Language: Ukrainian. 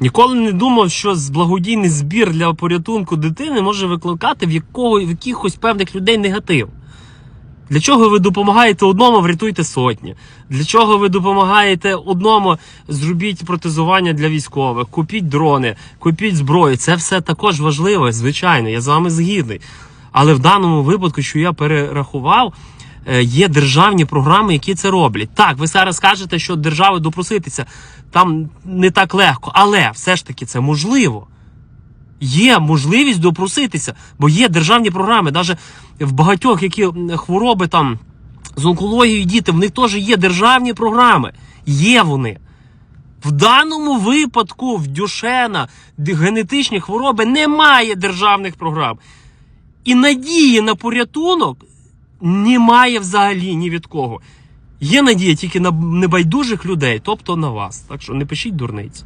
Ніколи не думав, що благодійний збір для порятунку дитини може викликати в, якого, в якихось певних людей негатив. Для чого ви допомагаєте одному, врятуйте сотні. Для чого ви допомагаєте одному, зробіть протезування для військових, купіть дрони, купіть зброю. Це все також важливо, звичайно, я з вами згідний. Але в даному випадку, що я перерахував, є державні програми, які це роблять. Так, ви зараз скажете, що держави допроситися там не так легко, але все ж таки це можливо. Є можливість допроситися, бо є державні програми. Навіть в багатьох які хвороби там з онкологією діти, в них теж є державні програми. Є вони. В даному випадку в Дюшена генетичні хвороби немає державних програм. І надії на порятунок немає взагалі ні від кого. Є надія тільки на небайдужих людей, тобто на вас. Так що не пишіть дурниць.